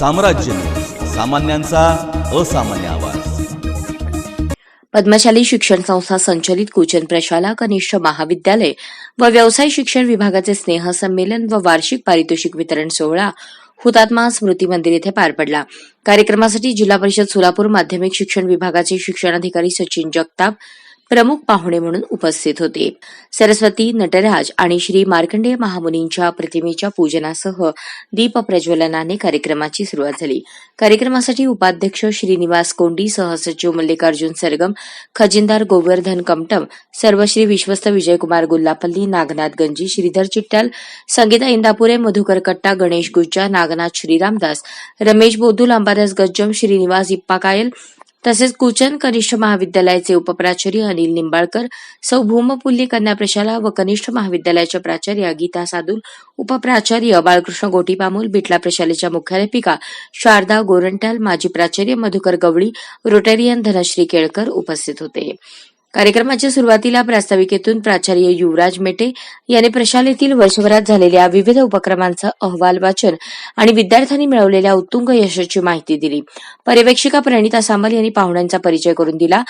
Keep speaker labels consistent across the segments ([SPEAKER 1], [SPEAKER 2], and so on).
[SPEAKER 1] साम्राज्य. सामान्यांचा असामान्य आवाज.
[SPEAKER 2] पद्मशाली शिक्षण संस्था संचलित कुचन प्रशाला कनिष्ठ महाविद्यालय व व्यवसाय शिक्षण विभागाचे स्नेह संमेलन व वार्षिक पारितोषिक वितरण सोहळा हुतात्मा स्मृती मंदिर येथे पार पडला. कार्यक्रमासाठी जिल्हा परिषद सोलापूर माध्यमिक शिक्षण विभागाचे शिक्षणाधिकारी सचिन जगताप प्रमुख पाहुणे म्हणून उपस्थित होते. सरस्वती नटराज आणि श्री मार्कंडेय महामुनींच्या प्रतिमेच्या पूजनासह दीप प्रज्वलनाने कार्यक्रमाची सुरुवात झाली. कार्यक्रमासाठी उपाध्यक्ष श्रीनिवास कोंडी सहसचिव मल्लिकार्जुन सरगम खजिनदार गोवर्धन कमटम सर्वश्री विश्वस्त विजयकुमार गुल्लापल्ली नागनाथ गंजी श्रीधर चिट्टल संगीता इंदापुरे मधुकर कट्टा गणेश गुज्जा नागनाथ श्रीरामदास रमेश बोधुल अंबादास गज्जम श्रीनिवास इप्पा कायल तसेच कुचन कनिष्ठ महाविद्यालयाचे उपप्राचार्य अनिल निंबाळकर सौ भूमपुल्ली कन्या प्रशाला व कनिष्ठ महाविद्यालयाच्या प्राचार्य गीता सादुल उपप्राचार्य बाळकृष्ण गोटीपामोल बिटला प्रशालेच्या मुख्याध्यापिका शारदा गोरंट्याल माजी प्राचार्य मधुकर गवळी रोटेरियन धनश्री केळकर उपस्थित होते. कार्यक्रमाच्या सुरुवातीला प्रास्ताविकेतून प्राचार्य युवराज मेटे यांनी प्रशालेतील वर्षभरात झालेल्या विविध उपक्रमांचा अहवाल वाचन आणि विद्यार्थ्यांनी मिळवलेल्या उत्तुंग यशाची माहिती दिली. पर्यवेक्षिका प्रणिता सांबल यांनी पाहुण्यांचा परिचय करून दिला.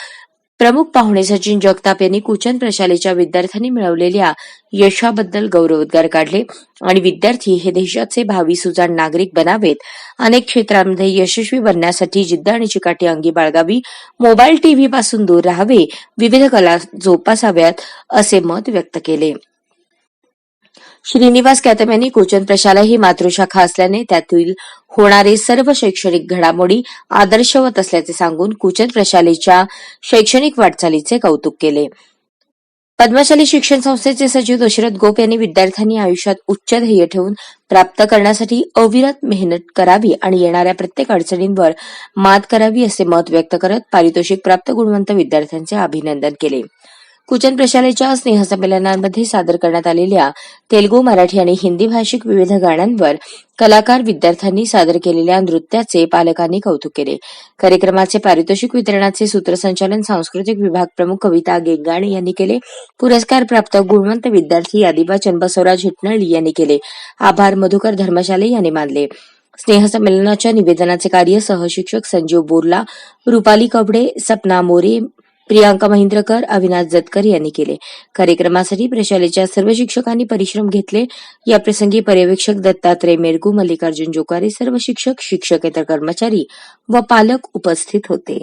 [SPEAKER 2] प्रमुख पाहुणे सचिन जगताप यांनी कुचन प्रशालेच्या विद्यार्थ्यांनी मिळवलेल्या यशाबद्दल गौरवोद्गार काढले आणि विद्यार्थी हे देशाचे भावी सुजाण नागरिक बनावेत. अनेक क्षेत्रांमध्ये यशस्वी बनण्यासाठी जिद्द आणि चिकाटी अंगी बाळगावी मोबाईल टीव्ही पासून दूर राहावे विविध कला जोपासाव्यात असे मत व्यक्त केले. श्रीनिवास कॅदम यांनी कोचन प्रशाला ही मातृशाखा असल्याने त्यातील होणारे सर्व शैक्षणिक घडामोडी आदर्शवत असल्याचे सांगून कुचन प्रशालेच्या शैक्षणिक वाटचालीचे कौतुक केले. पद्मशाली शिक्षण संस्थेचे सचिव दशरथ गोप यांनी विद्यार्थ्यांनी आयुष्यात उच्च ध्येय ठेवून प्राप्त करण्यासाठी अविरत मेहनत करावी आणि येणाऱ्या प्रत्येक अडचणींवर मात करावी असे मत व्यक्त करत पारितोषिक प्राप्त गुणवंत विद्यार्थ्यांचे अभिनंदन केले. कुचन प्रशालेच्या स्नेहसंमेलनांमध्ये सादर करण्यात आलेल्या तेलगू मराठी आणि हिंदी भाषिक विविध गाण्यांवर कलाकार विद्यार्थ्यांनी सादर केलेल्या नृत्याचे पालकांनी कौतुक केले. कार्यक्रमाचे पारितोषिक वितरणाचे सूत्रसंचालन सांस्कृतिक विभाग प्रमुख कविता गेंगाणे यांनी केले. पुरस्कार प्राप्त गुणवंत विद्यार्थी आदिवाचन बसवराज हिटनळी यांनी केले. आभार मधुकर धर्मशाले यांनी मानले. स्नेहसंमेलनाच्या निवेदनाचे कार्य सहशिक्षक संजीव बोर्ला रुपाली कबडे सपना मोरे प्रियांका महेंद्रकर अविनाश जतकर यांनी केले. कार्यक्रमासाठी प्रशालेच्या सर्व शिक्षकांनी परिश्रम घेतले. या प्रसंगी पर्यवेक्षक दत्तात्रय मेरगू मल्लिकार्जुन जोकारे सर्व शिक्षक शिक्षकेतर कर्मचारी व पालक उपस्थित होते.